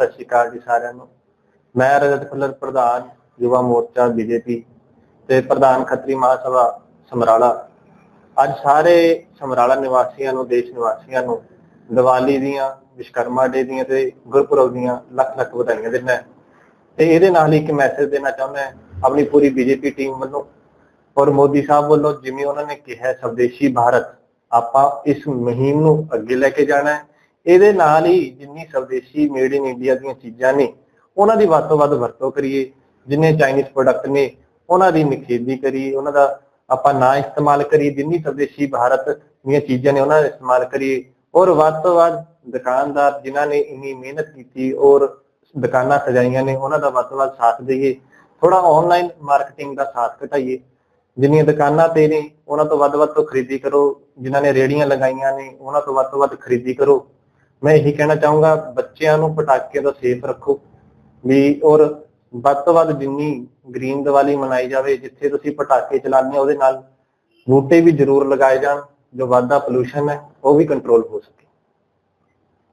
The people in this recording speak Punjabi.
ਸਤਿ ਸ਼੍ਰੀ ਅਕਾਲ ਜੀ ਸਾਰਿਆਂ ਨੂੰ। ਮੈਂ ਰਜਤ ਖੁੱਲਰ ਪ੍ਰਧਾਨ ਯੁਵਾ ਮੋਰਚਾ, ਬੀਜੇਪੀ ਤੇ ਪ੍ਰਧਾਨ ਖੱਤਰੀ ਮਹਾਸਭਾ, ਸਮਰਾਲਾ। ਅੱਜ ਸਾਰੇ ਸਮਰਾਲਾ ਨਿਵਾਸੀਆਂ ਨੂੰ, ਦੇਸ਼ ਨਿਵਾਸੀਆਂ ਨੂੰ ਦੀਵਾਲੀ ਦੀਆਂ ਵਿਸ਼ਕਰਮਾ ਡੇ ਦੀਆਂ ਤੇ ਗੁਰਪੁਰਬ ਦੀਆਂ ਲੱਖ ਲੱਖ ਵਧਾਈਆਂ ਦਿੰਦਾ ਤੇ ਇਹਦੇ ਨਾਲ ਹੀ ਇੱਕ ਮੈਸੇਜ ਦੇਣਾ ਚਾਹੁੰਦਾ ਹਾਂ ਆਪਣੀ ਪੂਰੀ ਬੀਜੇਪੀ ਟੀਮ ਵੱਲੋਂ ਔਰ ਮੋਦੀ ਸਾਹਿਬ ਵੱਲੋਂ, ਜਿਵੇਂ ਉਹਨਾਂ ਨੇ ਕਿਹਾ, ਸਵਦੇਸ਼ੀ ਭਾਰਤ ਆਪਾਂ ਇਸ ਮੁਹਿੰਮ ਨੂੰ ਅੱਗੇ ਲੈ ਕੇ ਜਾਣਾ ਹੈ। ਇਹਦੇ ਨਾਲ ਹੀ ਜਿੰਨੀ ਸਵਦੇਸ਼ੀ ਮੇਡ ਇਨ ਇੰਡੀਆ ਦੀਆਂ ਚੀਜ਼ਾਂ ਨੇ, ਉਹਨਾਂ ਦੀ ਵੱਧ ਤੋਂ ਵੱਧ ਵਰਤੋਂ ਕਰੀਏ, ਜਿੰਨੇ ਚਾਈਨੀਜ਼ ਪ੍ਰੋਡਕਟ ਨੇ, ਉਹਨਾਂ ਦੀ ਨਿਖੇਧੀ ਕਰੀਏ, ਉਹਨਾਂ ਦਾ ਆਪਾਂ ਨਾ ਇਸਤੇਮਾਲ ਕਰੀਏ, ਜਿੰਨੀ ਸਵਦੇਸ਼ੀ ਭਾਰਤ ਦੀਆਂ ਚੀਜ਼ਾਂ ਨੇ, ਉਹਨਾਂ ਦਾ ਇਸਤੇਮਾਲ ਕਰੀਏ। ਔਰ ਵੱਧ ਤੋਂ ਵੱਧ ਦੁਕਾਨਦਾਰ ਜਿਨ੍ਹਾਂ ਨੇ ਇੰਨੀ ਮਿਹਨਤ ਕੀਤੀ ਔਰ ਦੁਕਾਨਾਂ ਸਜਾਈਆਂ ਨੇ, ਉਹਨਾਂ ਦਾ ਵੱਧ ਤੋਂ ਵੱਧ ਸਾਥ ਦਈਏ। ਥੋੜਾ ਆਨਲਾਈਨ ਮਾਰਕੀਟਿੰਗ ਦਾ ਸਾਥ ਘਟਾਈਏ। ਜਿੰਨੀਆਂ ਦੁਕਾਨਾਂ ਤੇ ਨੇ, ਉਹਨਾਂ ਤੋਂ ਵੱਧ ਵੱਧ ਤੋਂ ਖਰੀਦੀ ਕਰੋ। ਜਿਨ੍ਹਾਂ ਨੇ ਰੇੜੀਆਂ ਲਗਾਈਆਂ ਨੇ, ਉਹਨਾਂ ਤੋਂ ਵੱਧ ਤੋਂ ਵੱਧ ਖਰੀਦੀ ਕਰੋ। ਮੈਂ ਇਹੀ ਕਹਿਣਾ ਚਾਹੂੰਗਾ, ਬੱਚਿਆਂ ਨੂੰ ਪਟਾਕੇ ਤੋਂ ਸੇਫ ਰੱਖੋ ਵੀ ਔਰ ਵੱਧ ਤੋਂ ਵੱਧ ਜਿੰਨੀ ਗ੍ਰੀਨ ਦੀਵਾਲੀ ਮਨਾਈ ਜਾਵੇ, ਜਿੱਥੇ ਤੁਸੀਂ ਪਟਾਕੇ ਚਲਾਉਂਦੇ ਹੋ, ਉਹਦੇ ਨਾਲ ਬੂਟੇ ਵੀ ਜ਼ਰੂਰ ਲਗਾਏ ਜਾਣ, ਜੋ ਵਾਧਾ ਪੋਲੂਸ਼ਨ ਹੈ, ਉਹ ਵੀ ਕੰਟਰੋਲ ਹੋ ਸਕੇ।